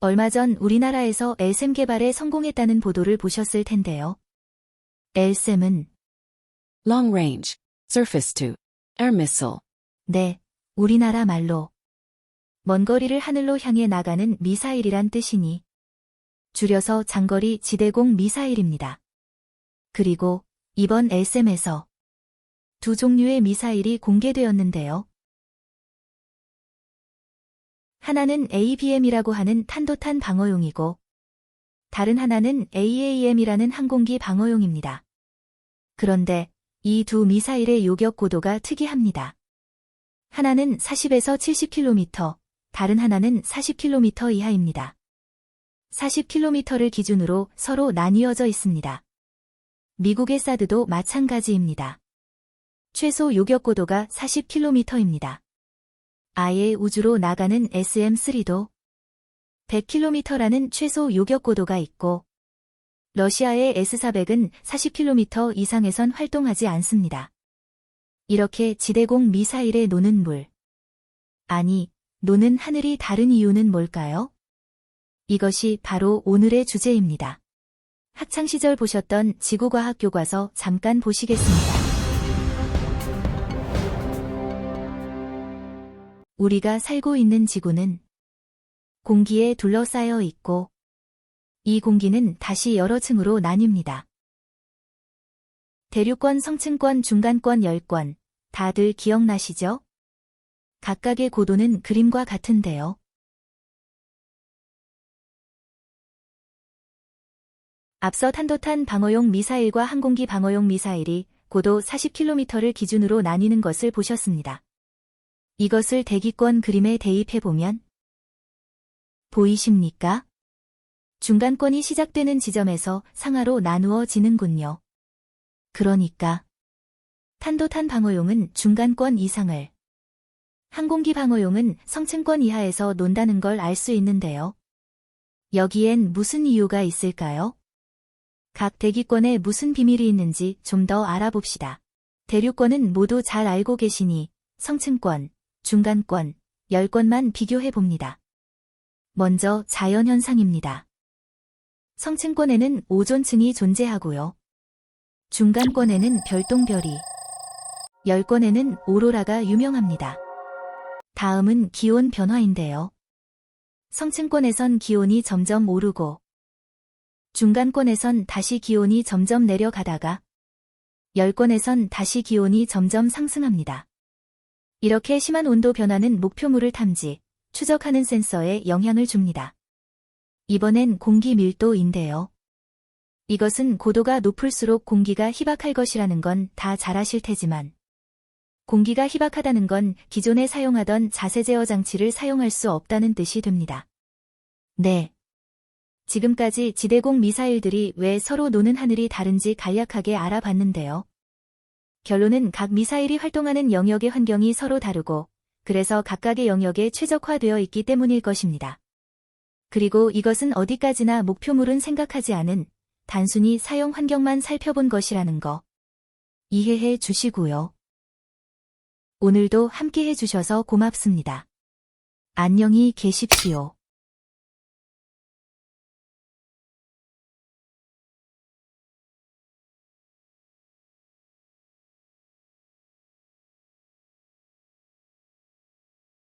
얼마 전 우리나라에서 LSM 개발에 성공했다는 보도를 보셨을 텐데요. LSM은 Long Range, Surface to Air Missile. 네, 우리나라 말로 먼 거리를 하늘로 향해 나가는 미사일이란 뜻이니 줄여서 장거리 지대공 미사일입니다. 그리고 이번 LSM에서 두 종류의 미사일이 공개되었는데요. 하나는 ABM이라고 하는 탄도탄 방어용이고 다른 하나는 AAM이라는 항공기 방어용입니다. 그런데 이 두 미사일의 요격 고도가 특이합니다. 하나는 40에서 70km, 다른 하나는 40km 이하입니다. 40km를 기준으로 서로 나뉘어져 있습니다. 미국의 사드도 마찬가지입니다. 최소 요격 고도가 40km입니다. 아예 우주로 나가는 SM-3도 100km라는 최소 요격 고도가 있고 러시아의 S-400은 40km 이상에선 활동하지 않습니다. 이렇게 지대공 미사일에 노는 물. 아니, 노는 하늘이 다른 이유는 뭘까요? 이것이 바로 오늘의 주제입니다. 학창시절 보셨던 지구과학 교과서 잠깐 보시겠습니다. 우리가 살고 있는 지구는 공기에 둘러싸여 있고 이 공기는 다시 여러 층으로 나뉩니다. 대륙권, 성층권, 중간권, 열권 다들 기억나시죠? 각각의 고도는 그림과 같은데요. 앞서 탄도탄 방어용 미사일과 항공기 방어용 미사일이 고도 40km를 기준으로 나뉘는 것을 보셨습니다. 이것을 대기권 그림에 대입해보면 보이십니까? 중간권이 시작되는 지점에서 상하로 나누어지는군요. 그러니까 탄도탄 방어용은 중간권 이상을 항공기 방어용은 성층권 이하에서 논다는 걸 알 수 있는데요. 여기엔 무슨 이유가 있을까요? 각 대기권에 무슨 비밀이 있는지 좀 더 알아봅시다. 대륙권은 모두 잘 알고 계시니 성층권, 중간권, 열권만 비교해 봅니다. 먼저 자연현상입니다. 성층권에는 오존층이 존재하고요. 중간권에는 별똥별이, 열권에는 오로라가 유명합니다. 다음은 기온 변화인데요. 성층권에선 기온이 점점 오르고, 중간권에선 다시 기온이 점점 내려가다가, 열권에선 다시 기온이 점점 상승합니다. 이렇게 심한 온도 변화는 목표물을 탐지, 추적하는 센서에 영향을 줍니다. 이번엔 공기 밀도인데요. 이것은 고도가 높을수록 공기가 희박할 것이라는 건 다 잘 아실 테지만, 공기가 희박하다는 건 기존에 사용하던 자세 제어 장치를 사용할 수 없다는 뜻이 됩니다. 네. 지금까지 지대공 미사일들이 왜 서로 노는 하늘이 다른지 간략하게 알아봤는데요. 결론은 각 미사일이 활동하는 영역의 환경이 서로 다르고, 그래서 각각의 영역에 최적화되어 있기 때문일 것입니다. 그리고 이것은 어디까지나 목표물은 생각하지 않은 단순히 사용 환경만 살펴본 것이라는 거 이해해 주시고요. 오늘도 함께 해 주셔서 고맙습니다. 안녕히 계십시오.